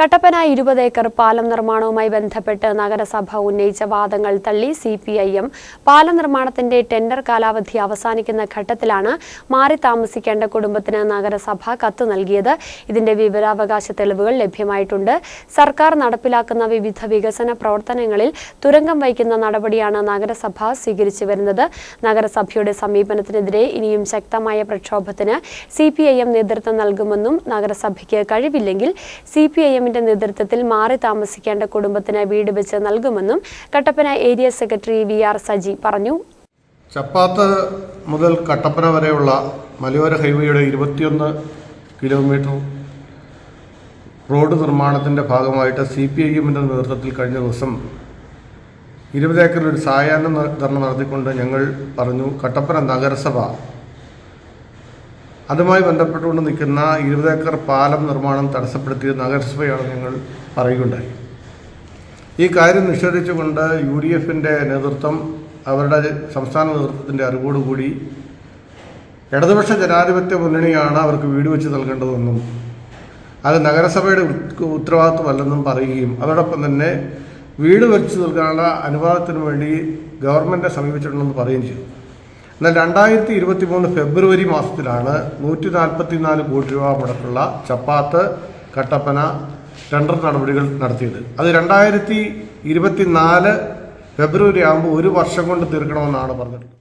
കട്ടപ്പന ഇരുപത് ഏക്കർ പാലം നിർമ്മാണവുമായി ബന്ധപ്പെട്ട് നഗരസഭ ഉന്നയിച്ച വാദങ്ങൾ തള്ളി സി പി ഐ എം പാലം നിർമ്മാണത്തിന്റെ ടെൻഡർ കാലാവധി അവസാനിക്കുന്ന ഘട്ടത്തിലാണ് മാറി താമസിക്കേണ്ട കുടുംബത്തിന് നഗരസഭ കത്ത് നൽകിയത്. ഇതിന്റെ വിവരാവകാശ തെളിവുകൾ ലഭ്യമായിട്ടുണ്ട്. സർക്കാർ നടപ്പിലാക്കുന്ന വിവിധ വികസന പ്രവർത്തനങ്ങളിൽ തുരങ്കം വഹിക്കുന്ന നടപടിയാണ് നഗരസഭ സ്വീകരിച്ചു വരുന്നത്. നഗരസഭയുടെ സമീപനത്തിനെതിരെ ഇനിയും ശക്തമായ പ്രക്ഷോഭത്തിന് സി എം നേതൃത്വം നൽകുമെന്നും നഗരസഭയ്ക്ക് കഴിവില്ലെങ്കിൽ സി പി ഐ എമ്മിന്റെ നേതൃത്വത്തിൽ മാറി താമസിക്കേണ്ട കുടുംബത്തിന് വീട് വെച്ച് നൽകുമെന്നും Kattappana area secretary V R Saji പറഞ്ഞു. ചപ്പാത്ത് മുതൽ കട്ടപ്പന വരെയുള്ള മലയോര ഹൈവേയുടെ ഇരുപത്തിയൊന്ന് കിലോമീറ്റർ റോഡ് നിർമ്മാണത്തിന്റെ ഭാഗമായിട്ട് സി പി ഐ എമ്മിന്റെ നേതൃത്വത്തിൽ കഴിഞ്ഞ ദിവസം ഇരുപത് ഏക്കറിൽ ഒരു സായാഹ്ന ധർണ നടത്തിക്കൊണ്ട് ഞങ്ങൾ പറഞ്ഞു കട്ടപ്പന നഗരസഭ അതുമായി ബന്ധപ്പെട്ടുകൊണ്ട് നിൽക്കുന്ന ഇരുപത് ഏക്കർ പാലം നിർമ്മാണം തടസ്സപ്പെടുത്തിയത് നഗരസഭയാണ് ഞങ്ങൾ പറയുകയുണ്ടായി. ഈ കാര്യം നിഷേധിച്ചുകൊണ്ട് യു ഡി എഫിന്റെ നേതൃത്വം അവരുടെ സംസ്ഥാന നേതൃത്വത്തിന്റെ അറിവോടുകൂടി ഇടതുപക്ഷ ജനാധിപത്യ മുന്നണിയാണ് അവർക്ക് വീട് വെച്ച് നൽകേണ്ടതെന്നും അത് നഗരസഭയുടെ ഉത്- ഉത്തരവാദിത്വമല്ലെന്നും പറയുകയും അതോടൊപ്പം തന്നെ വീട് വെച്ച് നൽകാനുള്ള അനുവാദത്തിന് വേണ്ടി ഗവൺമെന്റ് സമീപിച്ചിട്ടുണ്ടെന്ന് പറയുകയും ചെയ്തു. എന്നാൽ രണ്ടായിരത്തി ഇരുപത്തി മൂന്ന് ഫെബ്രുവരി മാസത്തിലാണ് നൂറ്റി നാൽപ്പത്തി നാല് കോടി രൂപ മുടക്കുള്ള ചപ്പാത്ത് കട്ടപ്പന ടെൻഡർ നടപടികൾ നടത്തിയത്. അത് രണ്ടായിരത്തി ഇരുപത്തി നാല് ഫെബ്രുവരി ആകുമ്പോൾ ഒരു വർഷം കൊണ്ട് തീർക്കണമെന്നാണ് പറഞ്ഞിട്ടുള്ളത്